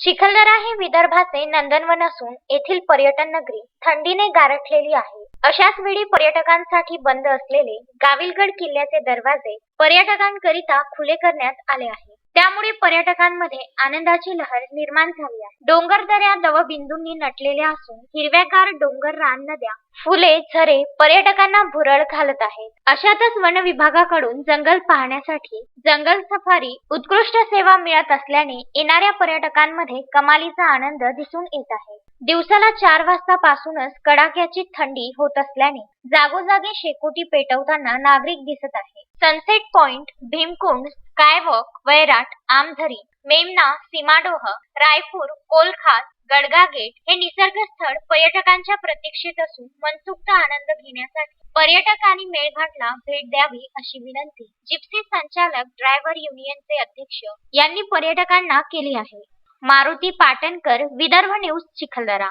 चिखलदरा हे विदर्भाचे नंदनवन असून येथील पर्यटन नगरी थंडीने गारठलेली आहे. अशाच वेळी पर्यटकांसाठी बंद असलेले गाविलगड किल्ल्याचे दरवाजे पर्यटकांकरिता खुले करण्यात आले आहे. त्यामुळे पर्यटकांमध्ये आनंदाची लहर निर्माण झाली आहे. डोंगर दऱ्या दवबिंदूंनी नटलेल्या असून हिरव्यागार डोंगर रान नद्या फुले झरे पर्यटकांना भुरळ घालत आहेत. अशातच वन विभागाकडून जंगल पाहण्यासाठी जंगल सफारी उत्कृष्ट सेवा मिळत असल्याने येणाऱ्या पर्यटकांमध्ये कमालीचा आनंद दिसून येत आहे. दिवसाला चार वाजता पासूनच कडाक्याची थंडी होत असल्याने जागोजागी शेकोटी पेटवताना नागरिक दिसत आहे sunset point Bhimkund skywalk Vairat Amjhari Memna Semadoh Raipur कोलखात Gadga gate हे निसर्ग स्थळ पर्यटकांच्या प्रतीक्षेत असून मनसुक्त आनंद घेण्यासाठी पर्यटकांनी मेळघाटला भेट द्यावी अशी विनंती जिप्सी संचालक ड्रायव्हर युनियनचे अध्यक्ष यांनी पर्यटकांना केली आहे. मारुती पाटणकर विदर्भ न्यूज चिखलदरा.